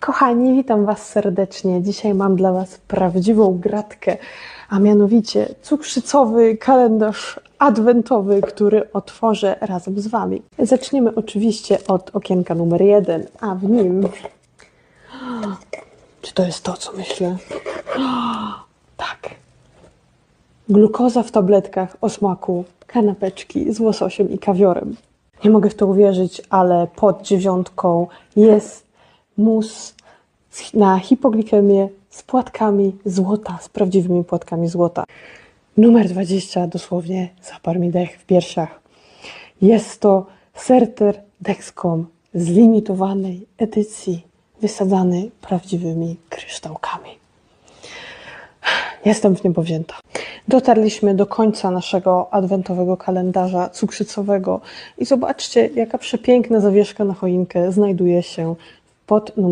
Kochani, witam Was serdecznie. Dzisiaj mam dla Was prawdziwą gratkę, a mianowicie cukrzycowy kalendarz adwentowy, który otworzę razem z Wami. Zaczniemy oczywiście od okienka numer jeden, a w nim. Czy to jest to, co myślę? Tak. Glukoza w tabletkach o smaku kanapeczki z łososiem i kawiorem. Nie mogę w to uwierzyć, ale pod dziewiątką jest mus na hipoglikemię z płatkami złota, z prawdziwymi płatkami złota. Numer 20 dosłownie zaparł mi dech w piersiach. Jest to Serter Dexcom z limitowanej edycji, wysadzany prawdziwymi kryształkami. Jestem w niebo. Dotarliśmy do końca naszego adwentowego kalendarza cukrzycowego i zobaczcie, jaka przepiękna zawieszka na choinkę znajduje się pod numerem